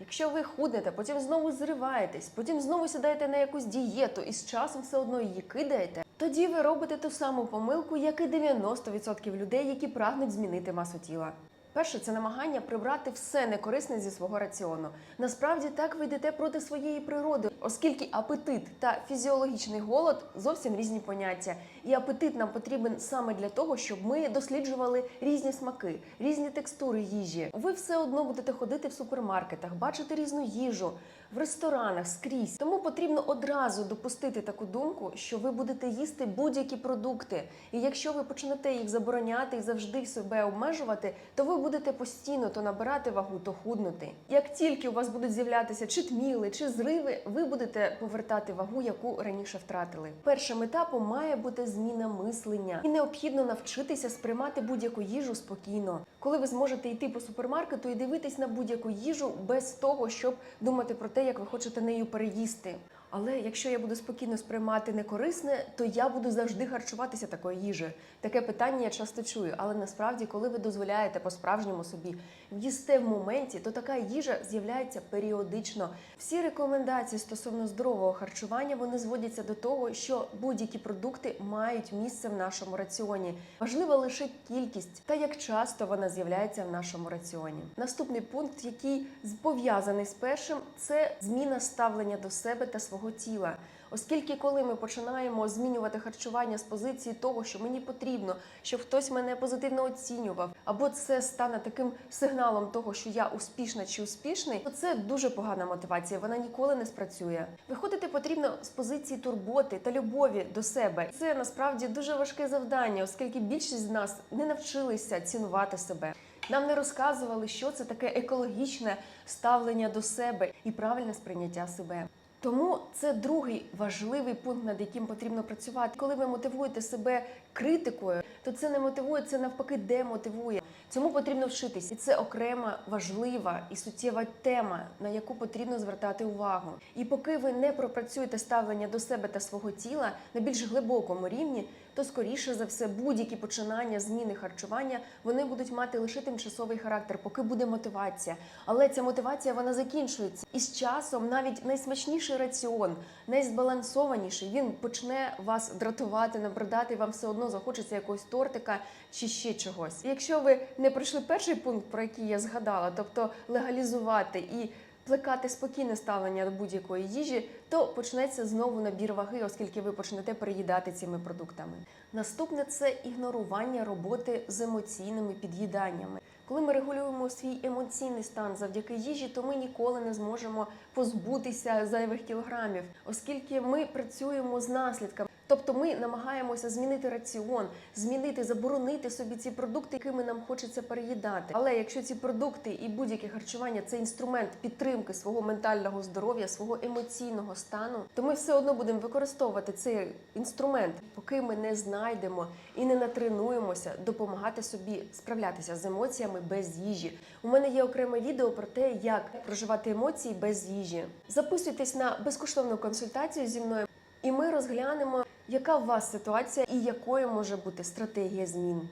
Якщо ви худнете, потім знову зриваєтесь, потім знову сідаєте на якусь дієту і з часом все одно її кидаєте, тоді ви робите ту саму помилку, як і 90% людей, які прагнуть змінити масу тіла. Перше це намагання прибрати все некорисне зі свого раціону. Насправді так ви йдете проти своєї природи, оскільки апетит та фізіологічний голод зовсім різні поняття. І апетит нам потрібен саме для того, щоб ми досліджували різні смаки, різні текстури їжі. Ви все одно будете ходити в супермаркетах, бачити різну їжу в ресторанах скрізь. Тому потрібно одразу допустити таку думку, що ви будете їсти будь-які продукти. І якщо ви почнете їх забороняти і завжди себе обмежувати, то ви будете постійно то набирати вагу, то худнути. Як тільки у вас будуть з'являтися чи тміли, чи зриви, ви будете повертати вагу, яку раніше втратили. Першим етапом має бути зміна мислення, і необхідно навчитися сприймати будь-яку їжу спокійно. Коли ви зможете йти по супермаркету і дивитись на будь-яку їжу без того, щоб думати про те, як ви хочете нею переїсти. Але якщо я буду спокійно сприймати некорисне, то я буду завжди харчуватися такою їжею. Таке питання я часто чую. Але насправді, коли ви дозволяєте по-справжньому собі в'їсти в моменті, то така їжа з'являється періодично. Всі рекомендації стосовно здорового харчування вони зводяться до того, що будь-які продукти мають місце в нашому раціоні. Важлива лише кількість та як часто вона з'являється в нашому раціоні. Наступний пункт, який пов'язаний з першим, це зміна ставлення до себе та свого тіла. Оскільки, коли ми починаємо змінювати харчування з позиції того, що мені потрібно, щоб хтось мене позитивно оцінював, або це стане таким сигналом того, що я успішна чи успішний, то це дуже погана мотивація. Вона ніколи не спрацює. Виходити потрібно з позиції турботи та любові до себе. Це насправді дуже важке завдання, оскільки більшість з нас не навчилися цінувати себе. Нам не розказували, що це таке екологічне ставлення до себе і правильне сприйняття себе. Тому це другий важливий пункт, над яким потрібно працювати. Коли ви мотивуєте себе критикою, то це не мотивує, це навпаки демотивує. Цьому потрібно вчитись, і це окрема важлива і суттєва тема, на яку потрібно звертати увагу. І поки ви не пропрацюєте ставлення до себе та свого тіла на більш глибокому рівні, то скоріше за все будь-які починання зміни харчування вони будуть мати лише тимчасовий характер, поки буде мотивація. Але ця мотивація вона закінчується. І з часом навіть найсмачніший раціон, найзбалансованіший, він почне вас дратувати, набридати, вам все одно захочеться якогось тортика чи ще чогось. Якщо ви не пройшли перший пункт, про який я згадала, тобто легалізувати і плекати спокійне ставлення до будь-якої їжі, то почнеться знову набір ваги, оскільки ви почнете переїдати цими продуктами. Наступне це ігнорування роботи з емоційними під'їданнями. Коли ми регулюємо свій емоційний стан завдяки їжі, то ми ніколи не зможемо позбутися зайвих кілограмів, оскільки ми працюємо з наслідками. Тобто ми намагаємося змінити раціон, змінити, заборонити собі ці продукти, якими нам хочеться переїдати. Але якщо ці продукти і будь-яке харчування це інструмент підтримки свого ментального здоров'я, свого емоційного стану, то ми все одно будемо використовувати цей інструмент, поки ми не знайдемо і не натренуємося допомагати собі справлятися з емоціями без їжі. У мене є окреме відео про те, як проживати емоції без їжі. Записуйтесь на безкоштовну консультацію зі мною. І ми розглянемо, яка у вас ситуація і якою може бути стратегія змін.